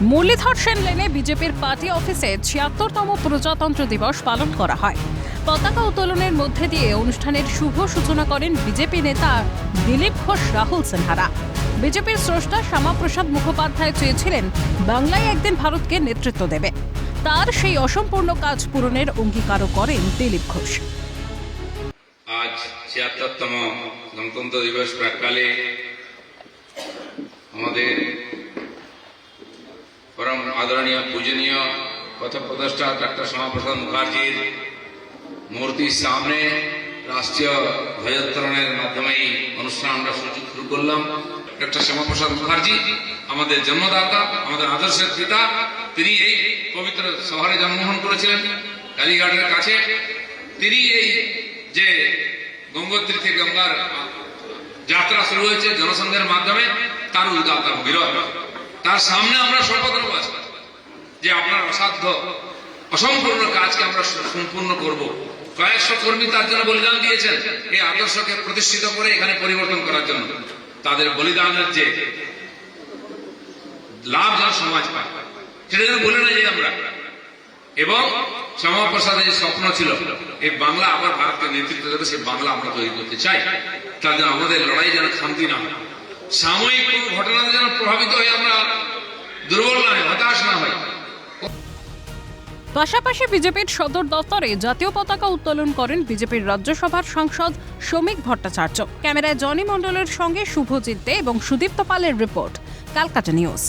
মুরলীধর সেন লেনে বিজেপির পার্টি অফিসে ছিয়াত্তরতম প্রজাতন্ত্র দিবস পালন করা হয়। পতাকা উত্তোলনের মধ্যে দিয়ে অনুষ্ঠানের শুভ সূচনা করেন বিজেপি নেতা দিলীপ ঘোষ, রাহুল সিনহারা। বিজেপির স্রষ্টা শ্যামাপ্রসাদ মুখোপাধ্যায় চেয়েছিলেন বাংলায় একদিন ভারতকে নেতৃত্ব দেবে। তার সেই অসম্পূর্ণ কাজ পূরণের অঙ্গীকারও করেন দিলীপ ঘোষ। আজ ছিয়াত্তরতম গণতন্ত্র দিবস প্রাককালে আমাদের আদরণীয়, পূজনীয় পথপ্রদষ্টা ডাক্তার শ্যামাপ্রসাদ মুখার্জির মূর্তির সামনে রাষ্ট্রীয় ধ্বজোত্তোলনের মাধ্যমে এই অনুষ্ঠান আমরা শুরু করলাম। ডক্টর শ্যামাপ্রসাদ মুখার্জি, আমাদের জন্মদাতা, আমাদের আদর্শের পিতা, তিনি এই পবিত্র শহরে জন্মগ্রহণ করেছিলেন, কালীঘাটের কাছে। তিনি এই যে গঙ্গোত্রী থেকে গঙ্গার যাত্রা শুরু হয়েছে জনসংঘের মাধ্যমে, তার উদ্গাতা বিরোধ তার সামনে আমরা শপথ নেব যে আপনার অসাধ্য, অসম্পূর্ণ কাজকে আমরা সম্পূর্ণ করব। কয়েকশো কর্মী তার জন্য বলিদান দিয়েছেন। এই আদর্শকে প্রতিষ্ঠিত করে এখানে পরিবর্তন করার জন্য। তাদের বলিদানের যে লাভ যেন সমাজ পায়, সেটা যেন বলে না যাই আমরা। এবং শ্যামাপ্রসাদের যে স্বপ্ন ছিল, এই বাংলা আবার ভারতকে নেতৃত্ব দেবে, সেই বাংলা আমরা তৈরি করতে চাই। তার জন্য আমাদের লড়াই যেন খামতি না হয়। সাময়িক কোন ঘটনাতে যেন প্রভাবিত হয়ে আমরা দুর্বল না হয় হতাশ না হয় পাশাপাশি বিজেপির সদর দফতরে জাতীয় পতাকা উত্তোলন করেন বিজেপির রাজ্যসভার সাংসদ শ্রমিক ভট্টাচার্য। ক্যামেরায় জনি মণ্ডলের সঙ্গে শুভজিৎ দে এবং সুদীপ্ত পালের রিপোর্ট, কালকাটা নিউজ।